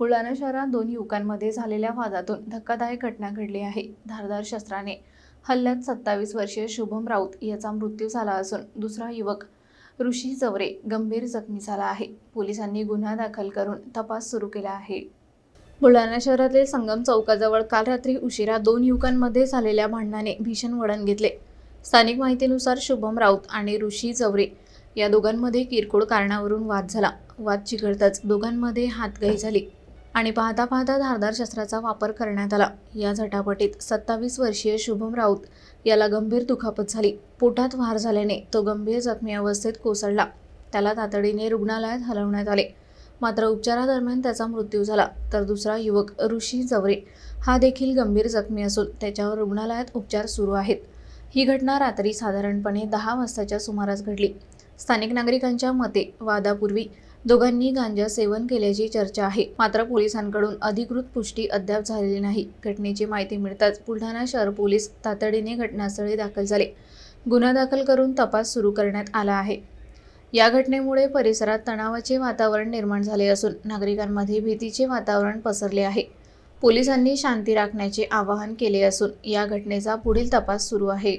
बुलढाणा शहरात दोन युवकांमध्ये झालेल्या वादातून धक्कादायक घटना घडली आहे. धारदार शस्त्राने हल्ल्यात सत्तावीस वर्षीय शुभम राऊत याचा मृत्यू झाला असून दुसरा युवक ऋषी चवरे गंभीर जखमी झाला आहे. पोलिसांनी गुन्हा दाखल करून तपास सुरू केला आहे. बुलढाणा शहरातील संगम चौकाजवळ काल रात्री उशिरा दोन युवकांमध्ये झालेल्या भांडणाने भीषण वळण घेतले. स्थानिक माहितीनुसार शुभम राऊत आणि ऋषी चवरे या दोघांमध्ये किरकोळ कारणावरून वाद झाला. वाद चिघळताच दोघांमध्ये हातगाई झाली. आणि पाहता पाहता धारदार शस्त्राचा वापर करण्यात आला. या झटापटीत सत्तावीस वर्षीय शुभम राऊत याला गंभीर दुखापत झाली. पोटात वार झाल्याने तो गंभीर जखमी अवस्थेत कोसळला. त्याला तातडीने रुग्णालयात हलवण्यात आले. मात्र उपचारादरम्यान त्याचा मृत्यू झाला. तर दुसरा युवक ऋषी जवरे हा देखील गंभीर जखमी असून त्याच्यावर रुग्णालयात उपचार सुरू आहेत. ही घटना रात्री साधारणपणे दहा वाजताच्या सुमारास घडली. स्थानिक नागरिकांच्या मते वादापूर्वी दोघांनी गांजा सेवन केल्याची चर्चा आहे. मात्र पोलिसांकडून अधिकृत पुष्टी अद्याप झालेली नाही. घटनेची माहिती मिळताच बुलढाणा शहर पोलीस तातडीने घटनास्थळी दाखल झाले. गुन्हा दाखल करून तपास सुरू करण्यात आला आहे. या घटनेमुळे परिसरात तणावाचे वातावरण निर्माण झाले असून नागरिकांमध्ये भीतीचे वातावरण पसरले आहे. पोलिसांनी शांती राखण्याचे आवाहन केले असून या घटनेचा पुढील तपास सुरू आहे.